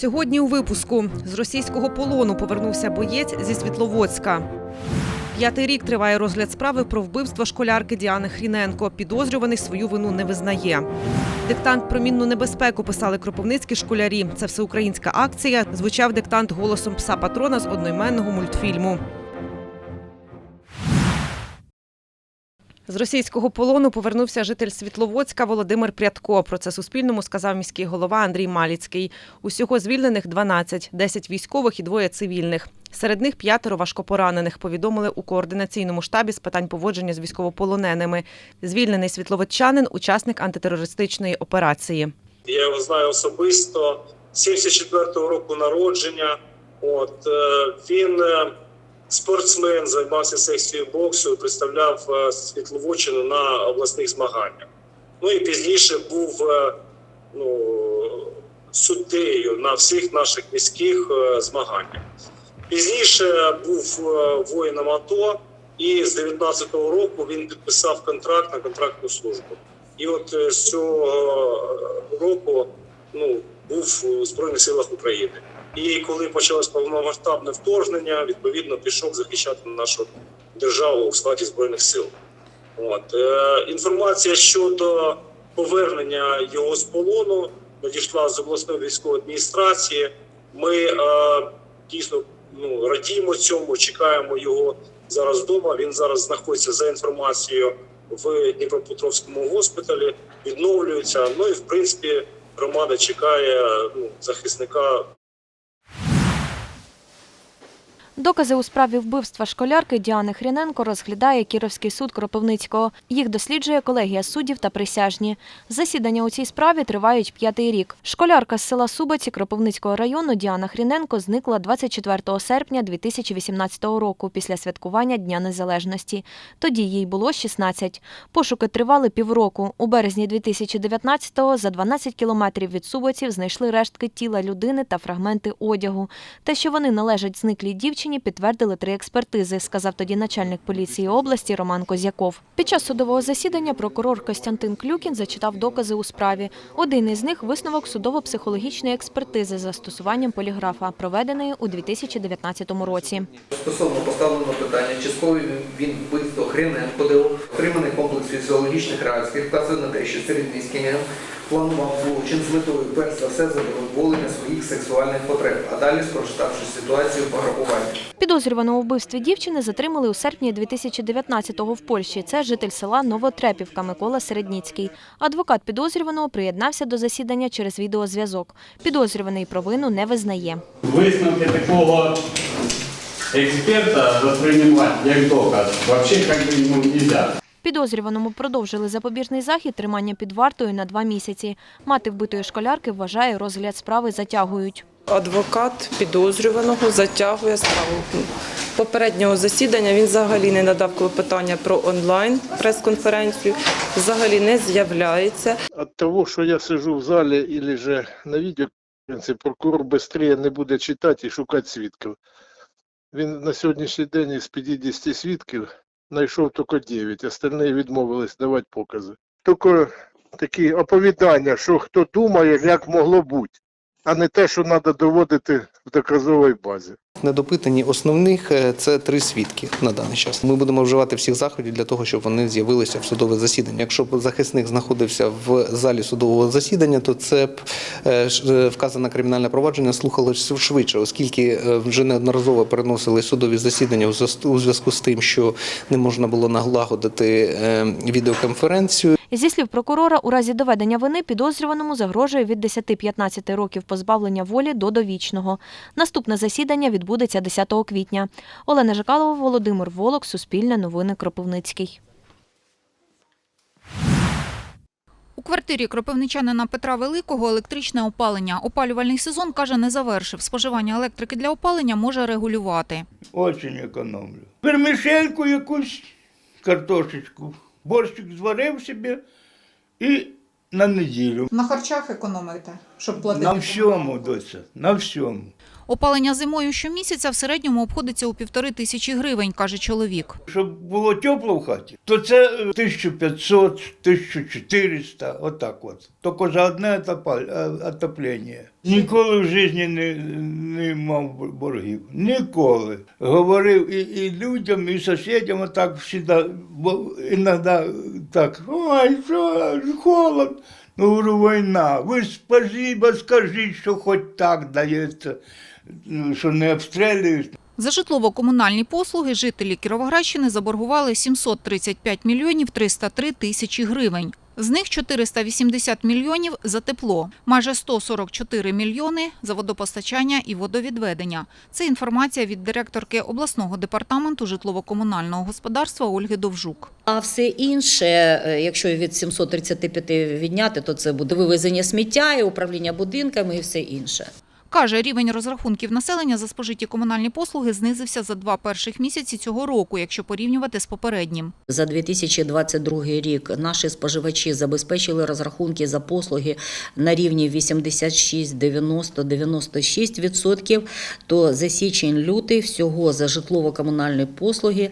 Сьогодні у випуску з російського полону повернувся боєць зі Світловодська. П'ятий рік триває розгляд справи про вбивство школярки Діани Хріненко. Підозрюваний свою вину не визнає. Диктант про мінну небезпеку писали кропивницькі школярі. Це всеукраїнська акція. Звучав диктант голосом пса патрона з одноіменного мультфільму. З російського полону повернувся житель Світловодська Володимир Прядко. Про це Суспільному сказав міський голова Андрій Маліцький. Усього звільнених 12, 10 військових і двоє цивільних. Серед них п'ятеро важкопоранених, повідомили у координаційному штабі з питань поводження з військовополоненими. Звільнений світловодчанин – учасник антитерористичної операції. Я його знаю особисто. 74-го року народження. От е, він е, спортсмен, займався секцією боксу, представляв е, Світловодщину на обласних змаганнях. Ну і пізніше був е, ну, суддею на всіх наших міських е, змаганнях. Пізніше був воїном АТО, і з 19-го року він підписав контракт на контрактну службу. І от з цього року ну, був у Збройних силах України. І коли почалось повномасштабне вторгнення, відповідно пішов захищати нашу державу у складі збройних сил. От е, інформація щодо повернення його з полону надійшла з обласної військової адміністрації. Ми е, дійсно ну, радіємо цьому, чекаємо його зараз вдома. Він зараз знаходиться за інформацією в Дніпропетровському госпіталі, відновлюється. Ну і в принципі громада чекає ну, захисника Докази у справі вбивства школярки Діани Хріненко розглядає Кіровський суд Кропивницького. Їх досліджує колегія суддів та присяжні. Засідання у цій справі тривають п'ятий рік. Школярка з села Субоці Кропивницького району Діана Хріненко зникла 24 серпня 2018 року після святкування Дня Незалежності. Тоді їй було 16. Пошуки тривали півроку. У березні 2019-го за 12 кілометрів від Субоців знайшли рештки тіла людини та фрагменти одягу. Те, що вони належать зниклій дівчині, підтвердили три експертизи, сказав тоді начальник поліції області Роман Козяков. Під час судового засідання прокурор Костянтин Клюкін зачитав докази у справі. Один із них висновок судово-психологічної експертизи з застосуванням поліграфа, проведеної у 2019 році. Стосовно поставленого питання, чи скоїв він вбивство Хріненко, де отриманий комплекс фізіологічних реакцій, вказує на що Середницький планував злочин з метою перш за все задоволення своїх сексуальних потреб, а далі скориставши ситуацію пограбування. Підозрюваного у вбивстві дівчини затримали у серпні 2019-го в Польщі. Це житель села Новотрепівка Микола Середніцький. Адвокат підозрюваного приєднався до засідання через відеозв'язок. Підозрюваний провину не визнає. Висновки такого експерта воспринимать як доказ вообще как бы ну, нельзя. Підозрюваному продовжили запобіжний захід тримання під вартою на два місяці. Мати вбитої школярки вважає, розгляд справи затягують. Адвокат підозрюваного затягує справу. Попереднього засідання він взагалі не надав клопотання про онлайн прес-конференцію, взагалі не з'являється. от того, що я сижу в залі или же на відеоконференції, прокурор швидше не буде читати і шукати свідків. Він на сьогоднішній день із 50 свідків знайшов тільки 9, остальні відмовились давати покази. Тільки такі оповідання, що хто думає, як могло бути, а не те, що треба доводити в доказовій базі. Недопитані основних е, це три свідки на даний час. Ми будемо вживати всіх заходів для того, щоб вони з'явилися в судове засідання. Якщо б захисник знаходився в залі судового засідання, то це б е, е, вказане кримінальне провадження слухалося швидше, оскільки вже неодноразово переносили судові засідання у зв'яз- у зв'язку з тим, що не можна було налагодити відеоконференцію. Зі слів прокурора, у разі доведення вини підозрюваному загрожує від 10-15 років позбавлення волі до довічного. Наступне засідання відбудеться 10 квітня. Олена Жикалова, Володимир Волок, Суспільне новини Кропивницький. У квартирі кропивничанина Петра Великого електричне опалення. Опалювальний сезон, каже, не завершив. Споживання електрики для опалення може регулювати. Очень економлю. Вермішельку якусь, картошечку, борщик зварив собі і на неділю. На харчах економите, щоб платити. На всьому, доця, на всьому. Опалення зимою щомісяця в середньому обходиться у півтори тисячі гривень, каже чоловік. Щоб було тепло в хаті, то це е, 1500, 1400, отак от. Тільки за одне е, отоплення. Ніколи в житті не, не мав боргів. Ніколи. Говорив і, і людям, і сусідям отак завжди, бо іноді так, ой, що, холод. Ну, війна. Ви спасибо скажіть, що хоч так дається, що не обстрілюють. За житлово-комунальні послуги жителі Кіровоградщини заборгували 735 мільйонів 303 тисячі гривень. З них 480 мільйонів за тепло, майже 144 мільйони за водопостачання і водовідведення. Це інформація від директорки обласного департаменту житлово-комунального господарства Ольги Довжук. А все інше, е, якщо від 735 відняти, то це буде вивезення сміття і управління будинками і все інше. Каже, рівень розрахунків населення за спожиті комунальні послуги знизився за два перших місяці цього року, якщо порівнювати з попереднім. За 2022 рік наші споживачі забезпечили розрахунки за послуги на рівні 86, 90, 96 відсотків. То за січень-лютий всього за житлово-комунальні послуги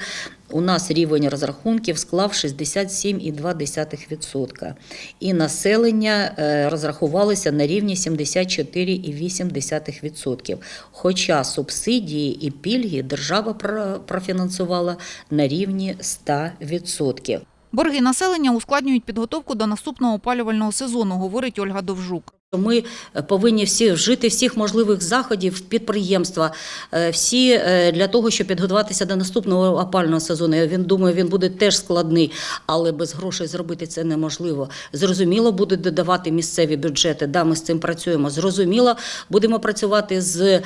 у нас рівень розрахунків склав 67,2%. І населення е, розрахувалося на рівні 74,8%. Хоча субсидії і пільги держава про- профінансувала на рівні 100%. Борги населення ускладнюють підготовку до наступного опалювального сезону, говорить Ольга Довжук. Ми повинні всі вжити всіх можливих заходів підприємства, е, всі е, для того, щоб підготуватися до наступного опального сезону. Він думаю, він буде теж складний, але без грошей зробити це неможливо. Зрозуміло, будуть додавати місцеві бюджети. Да, ми з цим працюємо. Зрозуміло, будемо працювати з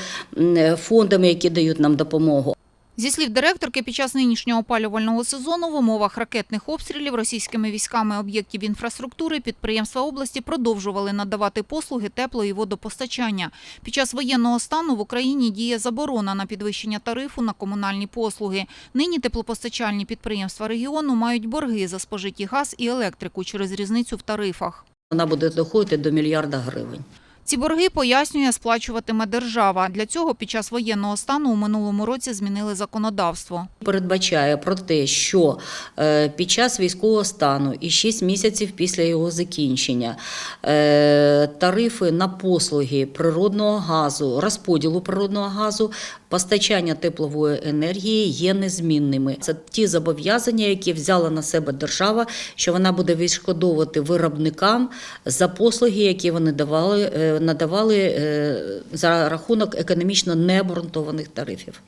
фондами, які дають нам допомогу. Зі слів директорки, під час нинішнього опалювального сезону в умовах ракетних обстрілів російськими військами об'єктів інфраструктури підприємства області продовжували надавати послуги тепло- і водопостачання. Під час воєнного стану в Україні діє заборона на підвищення тарифу на комунальні послуги. Нині теплопостачальні підприємства регіону мають борги за спожиті газ і електрику через різницю в тарифах. Вона буде доходити до мільярда гривень. Ці борги, пояснює, сплачуватиме держава. Для цього під час воєнного стану у минулому році змінили законодавство. передбачає про те, що е, під час військового стану і 6 місяців після його закінчення е, тарифи на послуги природного газу, розподілу природного газу, постачання теплової енергії є незмінними. Це ті зобов'язання, які взяла на себе держава, що вона буде відшкодовувати виробникам за послуги, які вони давали, е, надавали е, за рахунок економічно необґрунтованих тарифів.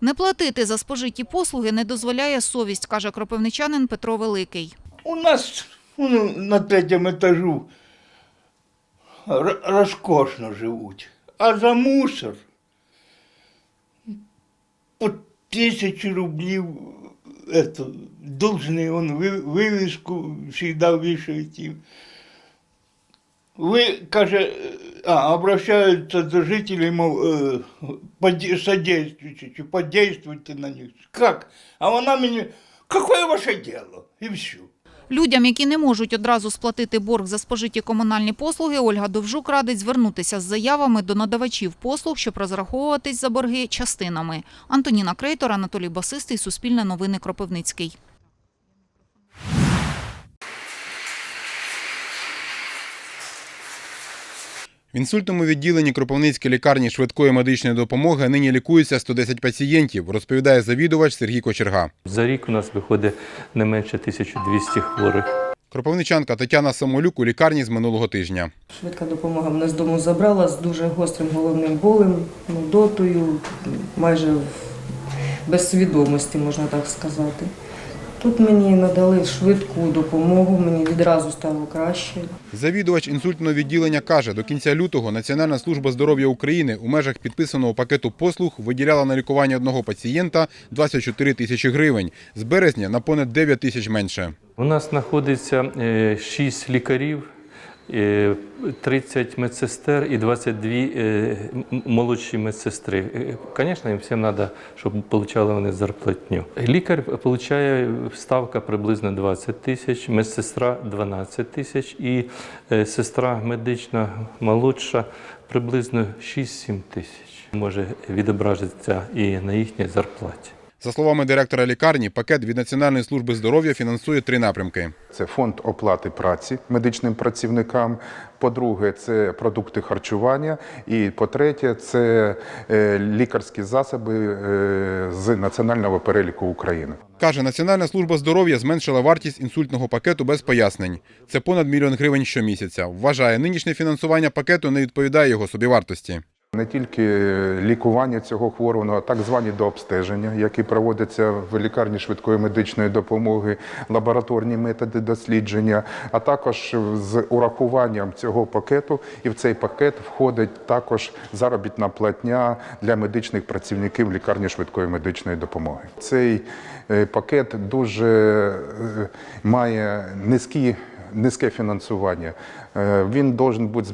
Не платити за спожиті послуги не дозволяє совість, каже кропивничанин Петро Великий. У нас ну, на третьому етажу р- розкошно живуть. А за мусор по тисячі рублів это, должны, он ви- вивіску завжди вішають їм. Ви, каже, а, обращаються до жителей, мов, е, поді- содействуйте, чи подействуйте на них. Как? А вона мені, какое ваше дело? І все. Людям, які не можуть одразу сплатити борг за спожиті комунальні послуги, Ольга Довжук радить звернутися з заявами до надавачів послуг, щоб розраховуватись за борги частинами. Антоніна Крейтор, Анатолій Басистий, Суспільне новини Кропивницький. В інсультному відділенні Кропивницької лікарні швидкої медичної допомоги нині лікується 110 пацієнтів, розповідає завідувач Сергій Кочерга. За рік у нас виходить не менше 1200 хворих. Кропивничанка Тетяна Самолюк у лікарні з минулого тижня. Швидка допомога мене з дому забрала з дуже гострим головним болем, нудотою, майже без свідомості, можна так сказати. Тут мені надали швидку допомогу, мені відразу стало краще. Завідувач інсультного відділення каже, до кінця лютого Національна служба здоров'я України у межах підписаного пакету послуг виділяла на лікування одного пацієнта 24 тисячі гривень. З березня на понад 9 тисяч менше. У нас знаходиться 6 лікарів, е, 30 медсестер і 22 е, молодші медсестри. Е, Звісно, їм всім треба, щоб отримали вони зарплатню. Лікар отримує ставка приблизно 20 тисяч, медсестра 12 тисяч і е, сестра медична молодша приблизно 6-7 тисяч. може відобразитися і на їхній зарплаті. За словами директора лікарні, пакет від Національної служби здоров'я фінансує три напрямки. Це фонд оплати праці медичним працівникам. По-друге, це продукти харчування. І по-третє, це е, лікарські засоби е, з національного переліку України. Каже, Національна служба здоров'я зменшила вартість інсультного пакету без пояснень. Це понад мільйон гривень щомісяця. Вважає, нинішнє фінансування пакету не відповідає його собівартості. Не тільки лікування цього хворого, так звані дообстеження, які проводяться в лікарні швидкої медичної допомоги, лабораторні методи дослідження, а також з урахуванням цього пакету. І в цей пакет входить також заробітна платня для медичних працівників лікарні швидкої медичної допомоги. Цей е, пакет дуже е, має низькі низьке фінансування. Е, Він должен бути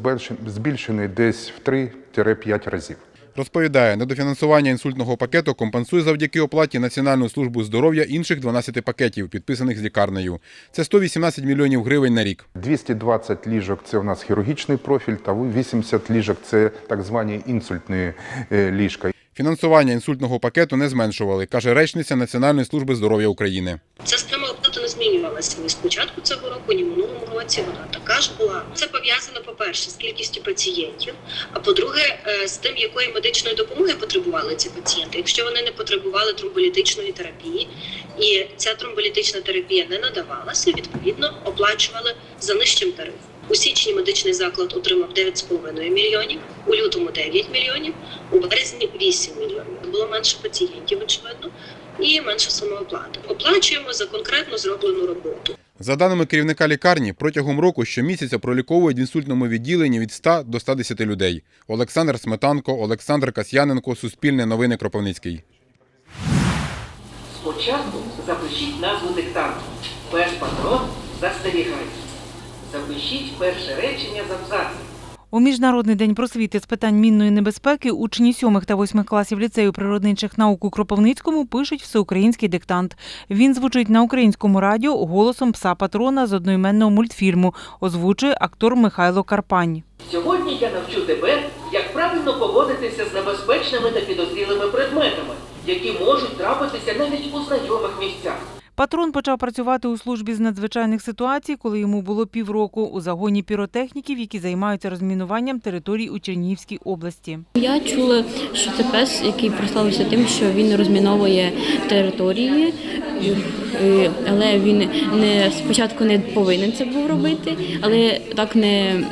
збільшений- десь в 3-5 разів. Розповідає, недофінансування інсультного пакету компенсує завдяки оплаті Національної служби здоров'я інших 12 пакетів, підписаних з лікарнею. Це 118 мільйонів гривень на рік. 220 ліжок це у нас хірургічний профіль, та 80 ліжок це так звані інсультні е, ліжка. Фінансування інсультного пакету не зменшували, каже речниця Національної служби здоров'я України. Ця схема не змінювалася ні з початку цього року, ні минулому році. Вона така ж була. Це пов'язано, по-перше, з кількістю пацієнтів. А по-друге, е, з тим, якої медичної допомоги потребували ці пацієнти. Якщо вони не потребували тромболітичної терапії, і ця тромболітична терапія не надавалася, відповідно оплачували за нижчим тарифом. У січні медичний заклад отримав 9,5 мільйонів, у лютому 9 мільйонів, у березні 8 мільйонів. Було менше пацієнтів, очевидно, і менше самооплати. Оплачуємо за конкретно зроблену роботу. За даними керівника лікарні, протягом року щомісяця проліковують в інсультному відділенні від 100 до 110 людей. Олександр Сметанко, Олександр Касьяненко, Суспільне новини Кропивницький. Спочатку запишіть назву диктанту. Пес патрон застерігає. Запишіть перше речення з абзацем. У Міжнародний день просвіти з питань мінної небезпеки учні 7 та 8 класів ліцею природничих наук у Кропивницькому пишуть всеукраїнський диктант. Він звучить на українському радіо голосом пса патрона з одноіменного мультфільму. Озвучує актор Михайло Карпань. Сьогодні я навчу тебе, як правильно поводитися з небезпечними та підозрілими предметами, які можуть трапитися навіть у знайомих місцях. Патрон почав працювати у службі з надзвичайних ситуацій, коли йому було півроку у загоні піротехніків, які займаються розмінуванням територій у Чернігівській області. Я чула, що це пес, який прославився тим, що він розміновує території, але він не спочатку не повинен це був робити, але так не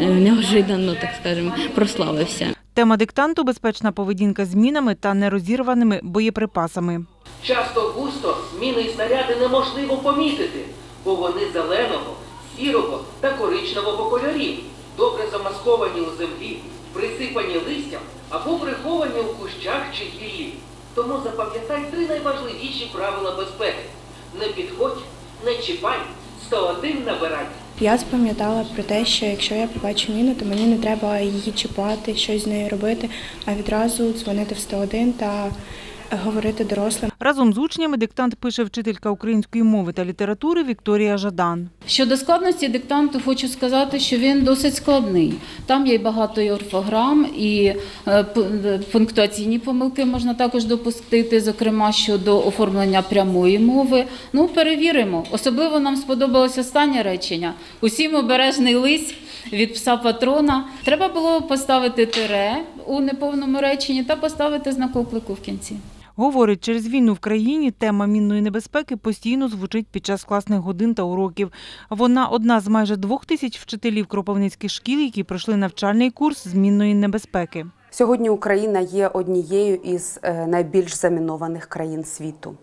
е, неожиданно, так скажемо, прославився. Тема диктанту безпечна поведінка з мінами та нерозірваними боєприпасами. Часто густо міни і снаряди неможливо помітити, бо вони зеленого, сірого та коричневого кольорів, добре замасковані у землі, присипані листям або приховані у кущах чи гіллі. Тому запам'ятай три найважливіші правила безпеки: не підходь, не чіпай, 101 набирай. Я запам'ятала про те, що якщо я побачу міну, то мені не треба її чіпати, щось з нею робити, а відразу дзвонити в 101 та говорити дорослим. Разом з учнями диктант пише вчителька української мови та літератури Вікторія Жадан. Щодо складності диктанту, хочу сказати, що він досить складний. Там є багато і орфограм, і е, пунктуаційні помилки можна також допустити, зокрема щодо оформлення прямої мови. Ну, перевіримо. Особливо нам сподобалось останнє речення. Усім обережний лись від пса патрона. Треба було поставити тире у неповному реченні та поставити знак оклику в кінці. Говорить, через війну в країні тема мінної небезпеки постійно звучить під час класних годин та уроків. Вона одна з майже двох тисяч вчителів кропивницьких шкіл, які пройшли навчальний курс з мінної небезпеки. Сьогодні Україна є однією із е, найбільш замінованих країн світу.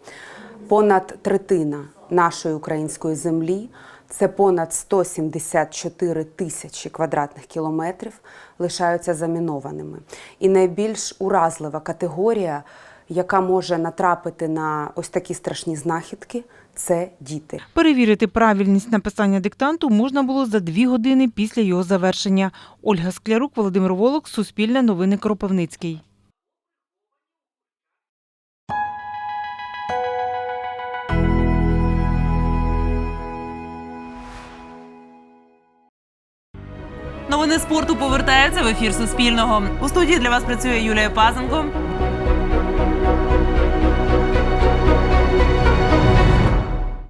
Понад третина нашої української землі це понад 174 тисячі квадратних кілометрів лишаються замінованими. І найбільш уразлива категорія, яка може натрапити на ось такі страшні знахідки, це діти. Перевірити правильність написання диктанту можна було за дві години після його завершення. Ольга Склярук, Володимир Волок, Суспільне новини Кропивницький. Новини спорту повертаються в ефір Суспільного. У студії для вас працює Юлія Пазенко.